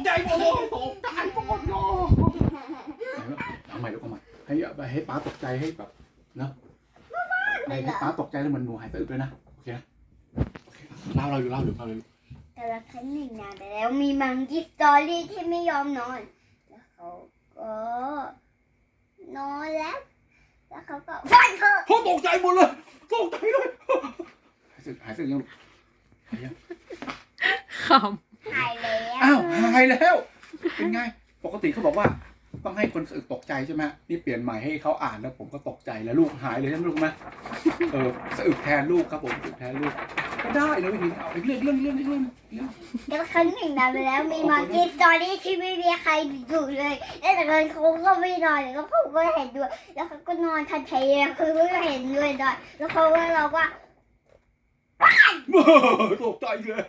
ตกใจหมดเลยตกใจหมดเลยเอาใหม่ลูกเอาใหม่ให้ให้ป้าตกใจให้แบบเนาะให้ให้ป้าตกใจแล้วเหมันหนูหายสะอึกเลยนะโอเคนะโอเคเล่าเราอยู่เล่าอยู่เล่าอยู่แต่ละครั้งหนึ่งนานไปแล้วมีมังกี้สตอรี่ที่ไม่ยอมนอน แล้วเขาก็นอนแล้ว แล้วเขาก็ฟันเถอะเขาตกใจหมดเลยตกใจเลยหายสะอึกหายสะอึกยังลูกหายยังขหายแล้ว อ้าวหายแล้ว เป็นไง ปกติเขาบอกว่า ต้องให้คนสะอึกตกใจใช่ไหมนี่เปลี่ยนใหม่ให้เขาอ่านแล้วผมก็ตกใจแล้วลูกหายเลยใช่ไหมลูกไหมเออสะอึกแทนลูกครับผมสะอึกแทนลูก ก็ได้นะวิธีนี้เอาอีกเรื่องเรื่องเรื่องเรื่องเรื่องแต่ละครั้งหนึ่งนานไปแล้วมีมังกี้สตอรี่ที่ไม่มีใครอยู่เลย แล้วแต่คนเขาก็ไม่นอนแล้วเขาก็เห็นด้วย แล้วเขาก็นอนทันทีแล้วคือก็เห็นด้วยด้วยแล้วเขาก็เราก็ตกใจเลย